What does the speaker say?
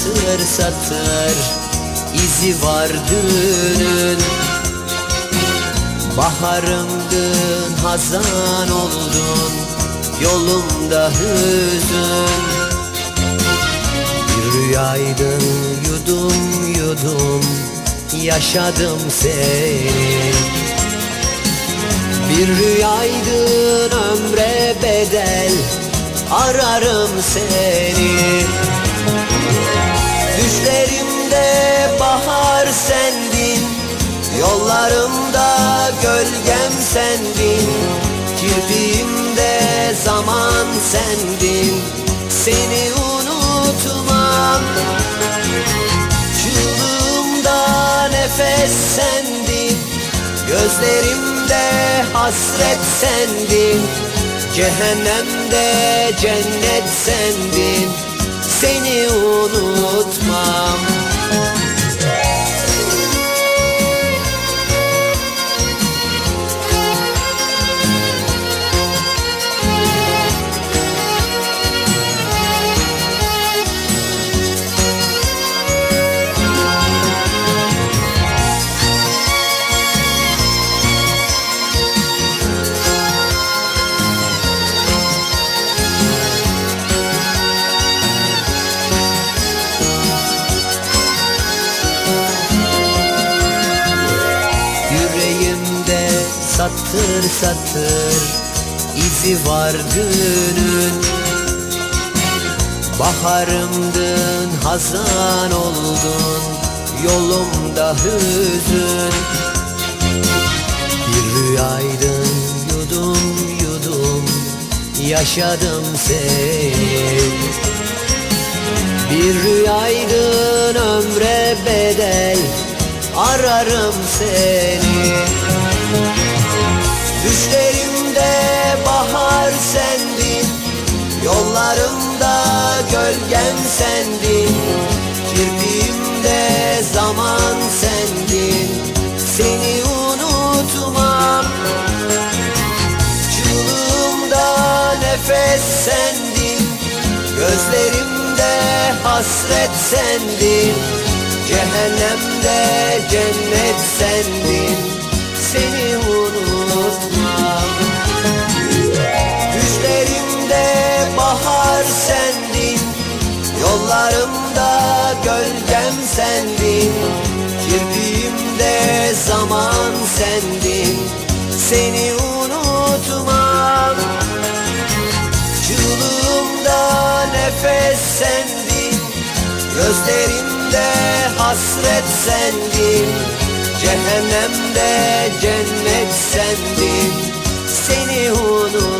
satır satır izi var dünün. Baharımdın hazan oldun Yolumda hüzün. Bir rüyaydın yudum yudum Yaşadım seni. Bir rüyaydın ömre bedel Ararım seni gölgem sendin Kirpiğimde zaman sendin. Seni unutmam Çığlığımda nefes sendin. Gözlerimde hasret sendin Cehennemde cennet sendin satır satır izi var günün. Baharımdın hazan oldun. Yolumda hüzün. Bir rüyaydın yudum yudum. Yaşadım seni. Bir rüyaydın ömre bedel. Ararım seni Düşlerimde bahar sendin Yollarımda gölgem sendin Kirpiğimde zaman sendin. Seni unutmam Çığlığımda nefes sendin Gözlerimde hasret sendin Cehennemde cennet sendin. Seni unutmam gölgem sendin Kirpiğimde zaman sendin. Seni unutmam Çığlığımda nefes sendin. Gözlerimde hasret sendin Cehennemde cennet sendin. Seni unutmam